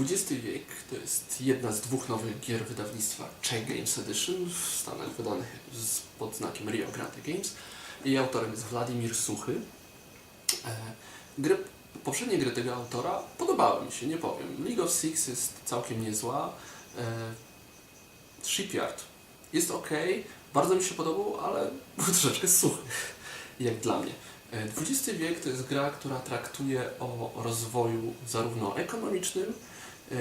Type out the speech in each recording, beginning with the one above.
XX wiek to jest jedna z dwóch nowych gier wydawnictwa Czech Games Edition w Stanach wydanych z, pod znakiem Rio Grande Games. Jej autorem jest Władimir Suchy. E, gry, poprzednie gry tego autora podobały mi się, nie powiem. League of Six jest całkiem niezła. E, Shipyard jest ok, bardzo mi się podobał, ale był troszeczkę suchy, jak dla mnie. E, XX wiek to jest gra, która traktuje o rozwoju zarówno ekonomicznym, e,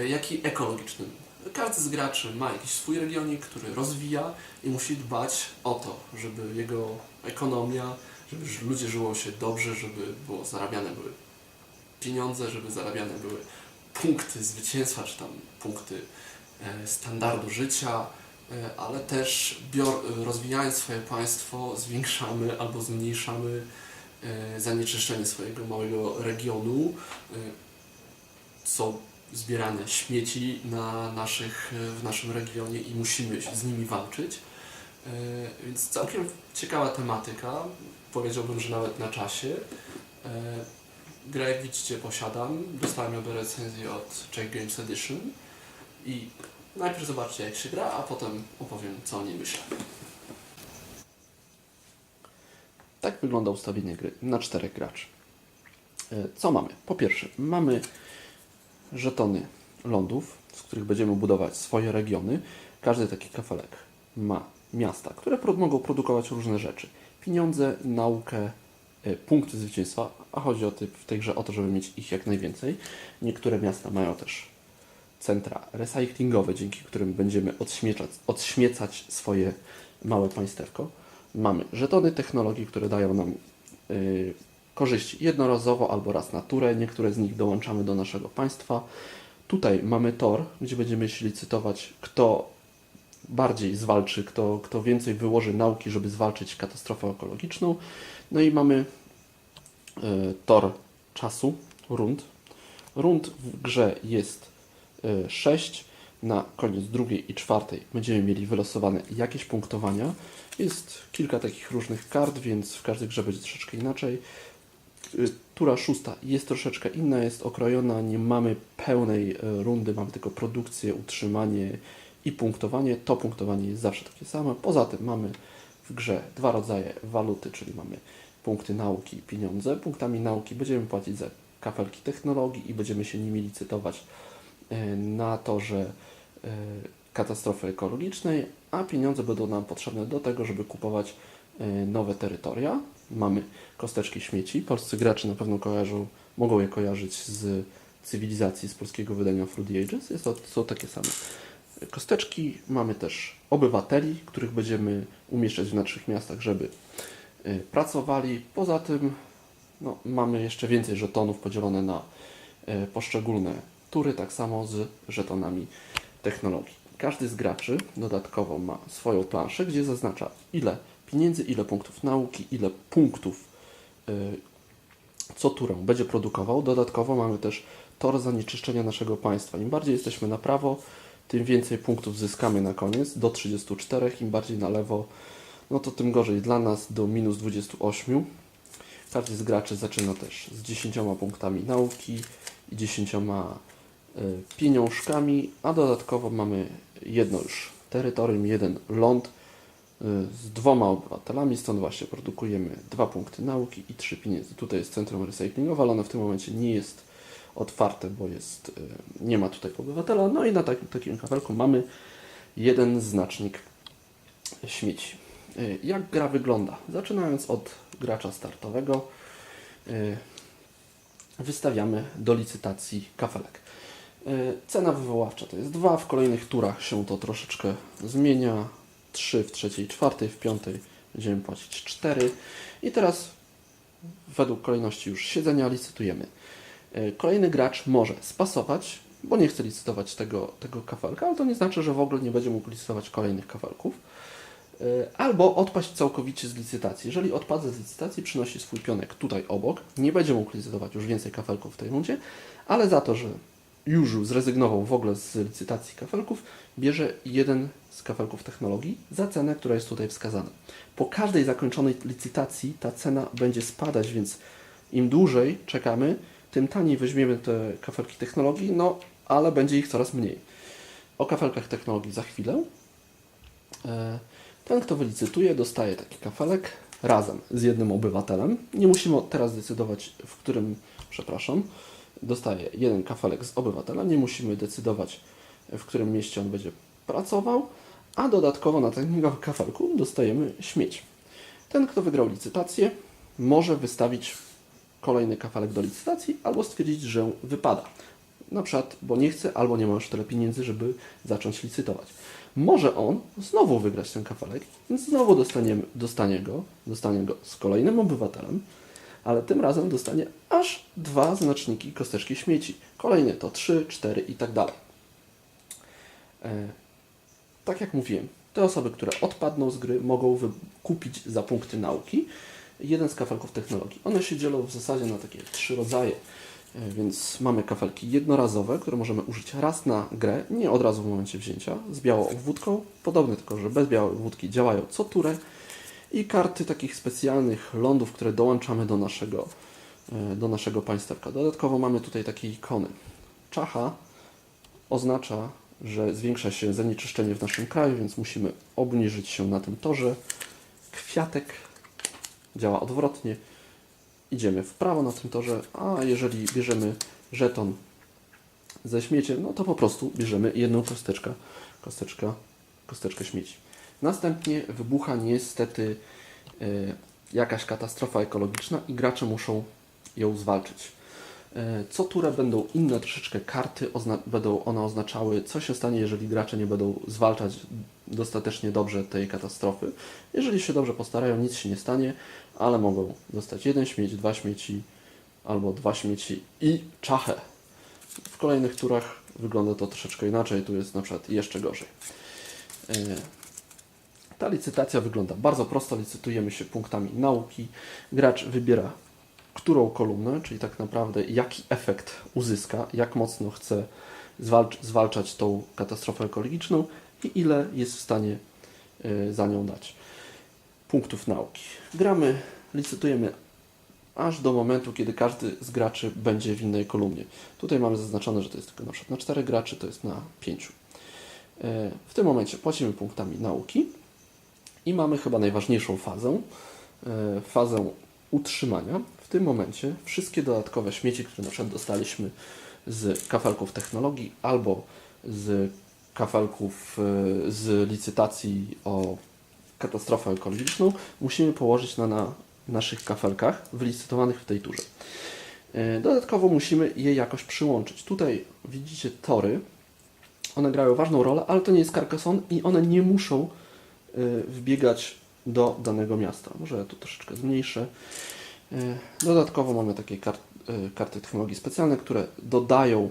jak i ekologicznym. Każdy z graczy ma jakiś swój regionik, który rozwija i musi dbać o to, żeby jego ekonomia, żeby ludzie żyło się dobrze, żeby było zarabiane były pieniądze, żeby zarabiane były punkty zwycięstwa, czy tam punkty e, standardu życia, e, ale też bior- rozwijając swoje państwo zwiększamy albo zmniejszamy e, zanieczyszczenie swojego małego regionu. E, Są zbierane śmieci na naszych, w naszym regionie i musimy z nimi walczyć. E, Więc całkiem ciekawa tematyka. Powiedziałbym, że nawet na czasie. E, Grę, jak widzicie, posiadam. Dostałem ją do recenzji od Czech Games Edition. I najpierw zobaczcie, jak się gra, a potem opowiem, co o niej myślę. Tak wygląda ustawienie gry na czterech graczy. E, Co mamy? Po pierwsze, mamy żetony lądów, z których będziemy budować swoje regiony. Każdy taki kafelek ma miasta, które mogą produkować różne rzeczy. Pieniądze, naukę, e, punkty zwycięstwa, a chodzi o w tej grze o to, żeby mieć ich jak najwięcej. Niektóre miasta mają też centra recyklingowe, dzięki którym będziemy odśmiecać, odśmiecać swoje małe państewko. Mamy żetony technologii, które dają nam y, korzyści jednorazowo albo raz na turę. Niektóre z nich dołączamy do naszego państwa. Tutaj mamy tor, gdzie będziemy licytować, kto bardziej zwalczy, kto, kto więcej wyłoży nauki, żeby zwalczyć katastrofę ekologiczną. No i mamy y, tor czasu, rund. Rund w grze jest 6. Na koniec drugiej i czwartej będziemy mieli wylosowane jakieś punktowania. Jest kilka takich różnych kart, więc w każdej grze będzie troszeczkę inaczej. Tura szósta jest troszeczkę inna, jest okrojona, nie mamy pełnej y, rundy, mamy tylko produkcję, utrzymanie i punktowanie. To punktowanie jest zawsze takie same. Poza tym mamy w grze dwa rodzaje waluty, czyli mamy punkty nauki i pieniądze. Punktami nauki będziemy płacić za kafelki technologii i będziemy się nimi licytować e, na torze e, katastrofy ekologicznej, a pieniądze będą nam potrzebne do tego, żeby kupować e, nowe terytoria. Mamy kosteczki śmieci. Polscy gracze na pewno kojarzą, mogą je kojarzyć z cywilizacji z polskiego wydania the Ages. Jest są takie same kosteczki. Mamy też obywateli, których będziemy umieszczać w naszych miastach, żeby e, pracowali. Poza tym no, mamy jeszcze więcej żetonów podzielone na e, poszczególne tury, tak samo z żetonami technologii. Każdy z graczy dodatkowo ma swoją planszę, gdzie zaznacza ile pieniędzy, ile punktów nauki, ile punktów e, co turę będzie produkował. Dodatkowo mamy też tor zanieczyszczenia naszego państwa. Im bardziej jesteśmy na prawo, tym więcej punktów zyskamy na koniec, do 34, im bardziej na lewo, no to tym gorzej dla nas, do minus 28. Każdy z graczy zaczyna też z 10 punktami nauki i 10 y, pieniążkami, a dodatkowo mamy jedno już terytorium, jeden ląd y, z dwoma obywatelami, stąd właśnie produkujemy dwa punkty nauki i trzy pieniędzy. Tutaj jest centrum recyklingowe, ale ono w tym momencie nie jest otwarte, bo jest, y, nie ma tutaj obywatela. No i na takim, takim kafelku mamy jeden znacznik śmieci. Y, Jak gra wygląda? Zaczynając od gracza startowego, y, wystawiamy do licytacji kafelek. Y, Cena wywoławcza to jest 2, w kolejnych turach się to troszeczkę zmienia. 3 w trzeciej, czwartej, w piątej będziemy płacić 4. I teraz według kolejności już siedzenia licytujemy. Y, Kolejny gracz może spasować, bo nie chce licytować tego, tego kafelka, ale to nie znaczy, że w ogóle nie będzie mógł licytować kolejnych kafelków. Y, Albo odpaść całkowicie z licytacji. Jeżeli odpada z licytacji, przynosi swój pionek tutaj obok, nie będzie mógł licytować już więcej kafelków w tej rundzie, ale za to, że już zrezygnował w ogóle z licytacji kafelków, bierze jeden z kafelków technologii za cenę, która jest tutaj wskazana. Po każdej zakończonej licytacji ta cena będzie spadać, więc im dłużej czekamy, tym taniej weźmiemy te kafelki technologii, no ale będzie ich coraz mniej. O kafelkach technologii za chwilę. E, Ten, kto wylicytuje, dostaje taki kafelek razem z jednym obywatelem. Nie musimy teraz decydować, w którym, przepraszam, dostaje jeden kafelek z obywatela. Nie musimy decydować, w którym mieście on będzie pracował, a dodatkowo na tym kafelku dostajemy śmieć. Ten, kto wygrał licytację, może wystawić kolejny kafelek do licytacji albo stwierdzić, że wypada. Na przykład, bo nie chce albo nie ma już tyle pieniędzy, żeby zacząć licytować. Może on znowu wygrać ten kafelek, więc znowu dostanie, dostanie, go, dostanie go z kolejnym obywatelem, ale tym razem dostanie aż dwa znaczniki kosteczki śmieci. Kolejne to 3, 4 i tak dalej. E, tak jak mówiłem, te osoby, które odpadną z gry, mogą kupić za punkty nauki jeden z kafelków technologii. One się dzielą w zasadzie na takie trzy rodzaje. E, Więc mamy kafelki jednorazowe, które możemy użyć raz na grę, nie od razu w momencie wzięcia, z białą obwódką, podobne tylko, że bez białej obwódki działają co turę i karty takich specjalnych lądów, które dołączamy do naszego, e, do naszego państewka. Dodatkowo mamy tutaj takie ikony. Czacha oznacza, że zwiększa się zanieczyszczenie w naszym kraju, więc musimy obniżyć się na tym torze. Kwiatek działa odwrotnie. Idziemy w prawo na tym torze, a jeżeli bierzemy żeton ze śmieciem, no to po prostu bierzemy jedną kosteczkę, kosteczka, kosteczkę śmieci. Następnie wybucha niestety e, jakaś katastrofa ekologiczna i gracze muszą ją zwalczyć. E, Co turę będą inne troszeczkę karty, będą one oznaczały, co się stanie, jeżeli gracze nie będą zwalczać dostatecznie dobrze tej katastrofy. Jeżeli się dobrze postarają, nic się nie stanie, ale mogą dostać jeden śmieć, dwa śmieci albo dwa śmieci i czachę. W kolejnych turach wygląda to troszeczkę inaczej, tu jest na przykład jeszcze gorzej. E, Ta licytacja wygląda bardzo prosto. Licytujemy się punktami nauki. Gracz wybiera którą kolumnę, czyli tak naprawdę jaki efekt uzyska, jak mocno chce zwalcz, zwalczać tą katastrofę ekologiczną i ile jest w stanie y, za nią dać punktów nauki. Gramy, licytujemy aż do momentu, kiedy każdy z graczy będzie w innej kolumnie. Tutaj mamy zaznaczone, że to jest tylko na przykład na 4 graczy, to jest na 5. Y, W tym momencie płacimy punktami nauki i mamy chyba najważniejszą fazę, y, fazę utrzymania. W tym momencie wszystkie dodatkowe śmieci, które na przykład dostaliśmy z kafelków technologii albo z kafelków y, z licytacji o katastrofę ekologiczną, musimy położyć na, na naszych kafelkach wylicytowanych w tej turze. Y, Dodatkowo musimy je jakoś przyłączyć. Tutaj widzicie tory. One grają ważną rolę, ale to nie jest Carcassonne i one nie muszą wbiegać do danego miasta. Może ja tu troszeczkę zmniejszę. Y, Dodatkowo mamy takie kart, y, karty technologii specjalne, które dodają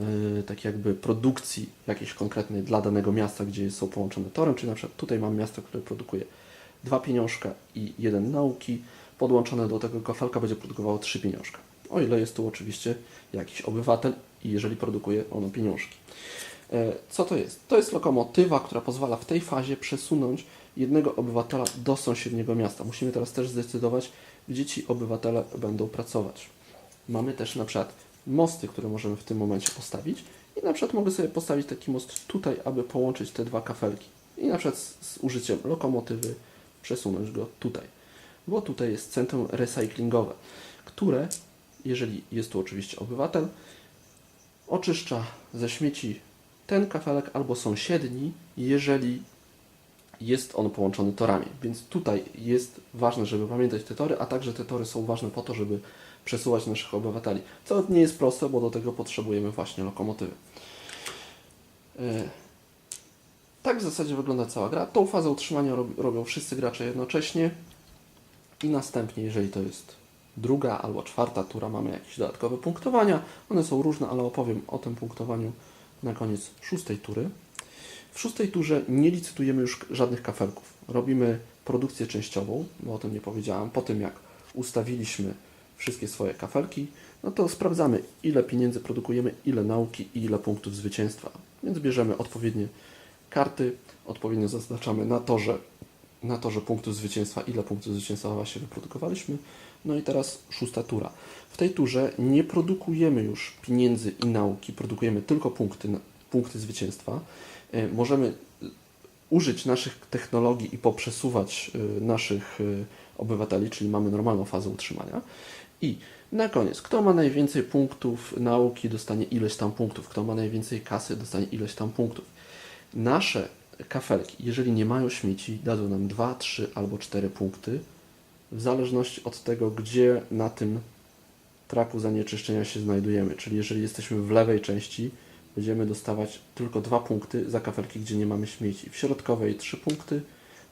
y, tak jakby produkcji jakiejś konkretnej dla danego miasta, gdzie są połączone torem, czyli na przykład tutaj mam miasto, które produkuje dwa pieniążka i jeden nauki, podłączone do tego kafelka będzie produkowało trzy pieniążka. O ile jest tu oczywiście jakiś obywatel i jeżeli produkuje ono pieniążki. E, Co to jest? To jest lokomotywa, która pozwala w tej fazie przesunąć jednego obywatela do sąsiedniego miasta. Musimy teraz też zdecydować, gdzie ci obywatele będą pracować. Mamy też na przykład mosty, które możemy w tym momencie postawić i na przykład mogę sobie postawić taki most tutaj, aby połączyć te dwa kafelki i na przykład z, z użyciem lokomotywy przesunąć go tutaj, bo tutaj jest centrum recyklingowe, które, jeżeli jest tu oczywiście obywatel, oczyszcza ze śmieci ten kafelek albo sąsiedni, jeżeli jest on połączony torami. Więc tutaj jest ważne, żeby pamiętać te tory, a także te tory są ważne po to, żeby przesuwać naszych obywateli. Co nie jest proste, bo do tego potrzebujemy właśnie lokomotywy. E, Tak w zasadzie wygląda cała gra. Tą fazę utrzymania rob- robią wszyscy gracze jednocześnie i następnie, jeżeli to jest druga albo czwarta tura, mamy jakieś dodatkowe punktowania. One są różne, ale opowiem o tym punktowaniu na koniec szóstej tury. W szóstej turze nie licytujemy już żadnych kafelków. Robimy produkcję częściową, bo o tym nie powiedziałam. Po tym jak ustawiliśmy wszystkie swoje kafelki, no to sprawdzamy, ile pieniędzy produkujemy, ile nauki i ile punktów zwycięstwa. Więc bierzemy odpowiednie karty, odpowiednio zaznaczamy na torze na torze punktu zwycięstwa, ile punktów zwycięstwa właśnie wyprodukowaliśmy. No i teraz szósta tura. W tej turze nie produkujemy już pieniędzy i nauki, produkujemy tylko punkty, punkty zwycięstwa. E, Możemy e, użyć naszych technologii i poprzesuwać e, naszych obywateli, czyli mamy normalną fazę utrzymania. I na koniec, kto ma najwięcej punktów nauki, dostanie ileś tam punktów. Kto ma najwięcej kasy, dostanie ileś tam punktów. Nasze kafelki, jeżeli nie mają śmieci, dadzą nam 2, 3 albo 4 punkty, w zależności od tego, gdzie na tym traku zanieczyszczenia się znajdujemy. Czyli jeżeli jesteśmy w lewej części, będziemy dostawać tylko 2 punkty za kafelki, gdzie nie mamy śmieci. W środkowej 3 punkty,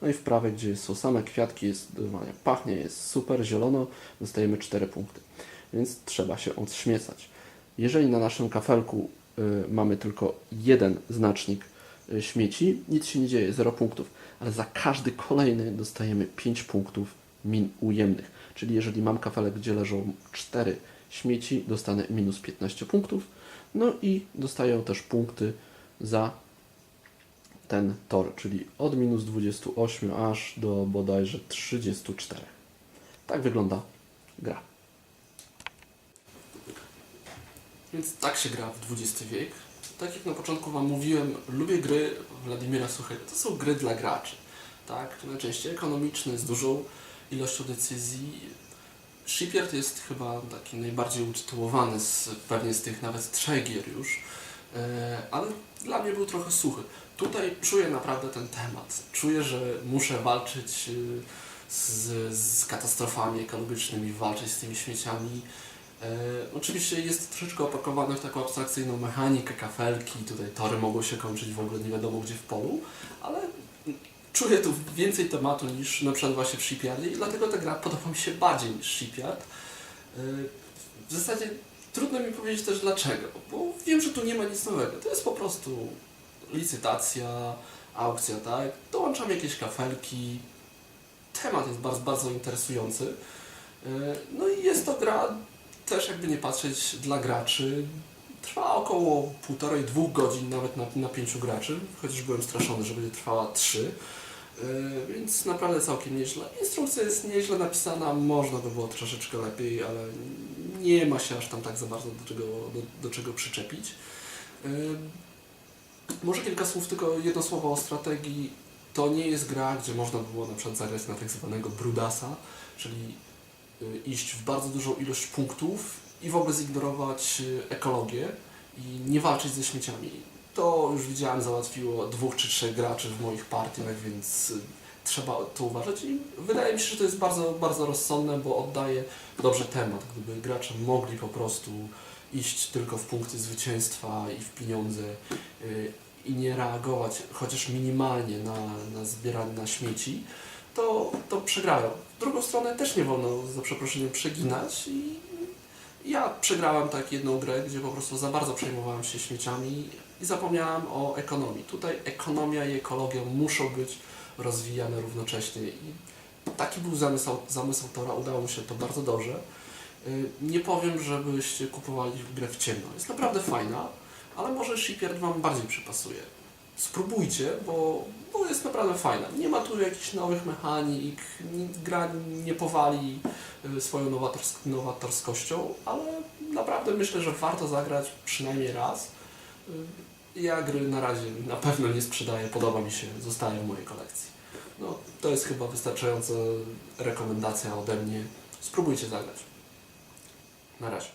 no i w prawej, gdzie są same kwiatki, jest normalnie pachnie, jest super zielono, dostajemy 4 punkty. Więc trzeba się odśmiecać. Jeżeli na naszym kafelku y, mamy tylko jeden znacznik śmieci, nic się nie dzieje, 0 punktów, ale za każdy kolejny dostajemy 5 punktów min ujemnych. Czyli jeżeli mam kafelek, gdzie leżą 4 śmieci, dostanę minus 15 punktów. No i dostaję też punkty za ten tor, czyli od minus 28 aż do bodajże 34. Tak wygląda gra. Więc tak się gra w XX wiek. Tak jak na początku Wam mówiłem, lubię gry Władimira Suchego. To są gry dla graczy. Tak? Najczęściej ekonomiczne, z dużą ilością decyzji. Shipyard jest chyba taki najbardziej utytułowany z, pewnie z tych nawet trzech gier już, e, ale dla mnie był trochę suchy. Tutaj czuję naprawdę ten temat. Czuję, że muszę walczyć e, z, z katastrofami ekologicznymi, walczyć z tymi śmieciami. E, oczywiście jest troszeczkę opakowane w taką abstrakcyjną mechanikę, kafelki, tutaj tory mogą się kończyć w ogóle nie wiadomo gdzie w polu, ale czuję tu więcej tematu niż na przykład właśnie w Shipyardzie i dlatego ta gra podoba mi się bardziej niż Shipyard. E, w zasadzie trudno mi powiedzieć też dlaczego, bo wiem, że tu nie ma nic nowego. To jest po prostu licytacja, aukcja, tak? Dołączam jakieś kafelki. Temat jest bardzo, bardzo interesujący. E, No i jest to gra też jakby nie patrzeć dla graczy. Trwa około półtorej, dwóch godzin nawet na, na pięciu graczy, chociaż byłem straszony, że będzie trwała trzy. Yy, Więc naprawdę całkiem nieźle. Instrukcja jest nieźle napisana, można by było troszeczkę lepiej, ale nie ma się aż tam tak za bardzo do czego, do, do czego przyczepić. Yy, Może kilka słów, tylko jedno słowo o strategii. To nie jest gra, gdzie można było na przykład zagrać na tak zwanego Brudasa, czyli y, iść w bardzo dużą ilość punktów i w ogóle zignorować y, ekologię i nie walczyć ze śmieciami. To już widziałem, załatwiło dwóch czy trzech graczy w moich partiach, więc y, trzeba to uważać i wydaje mi się, że to jest bardzo, bardzo rozsądne, bo oddaje dobrze temat. Gdyby gracze mogli po prostu iść tylko w punkty zwycięstwa i w pieniądze y, i nie reagować chociaż minimalnie na, na zbieranie na śmieci, to, to przegrają. W drugą stronę też nie wolno, za przeproszeniem, przeginać i ja przegrałem tak jedną grę, gdzie po prostu za bardzo przejmowałem się śmieciami i zapomniałem o ekonomii. Tutaj ekonomia i ekologia muszą być rozwijane równocześnie i taki był zamysł, zamysł autora, udało mu się to bardzo dobrze. Y, Nie powiem, żebyście kupowali grę w ciemno. Jest naprawdę fajna, ale może Shipyard Wam bardziej przypasuje. Spróbujcie, bo, bo jest naprawdę fajna. Nie ma tu jakichś nowych mechanik, ni- gra nie powali y, swoją nowators- nowatorskością, ale naprawdę myślę, że warto zagrać przynajmniej raz. Y, Ja gry na razie na pewno nie sprzedaję, podoba mi się, zostają w mojej kolekcji. No, to jest chyba wystarczająca rekomendacja ode mnie. Spróbujcie zagrać. Na razie.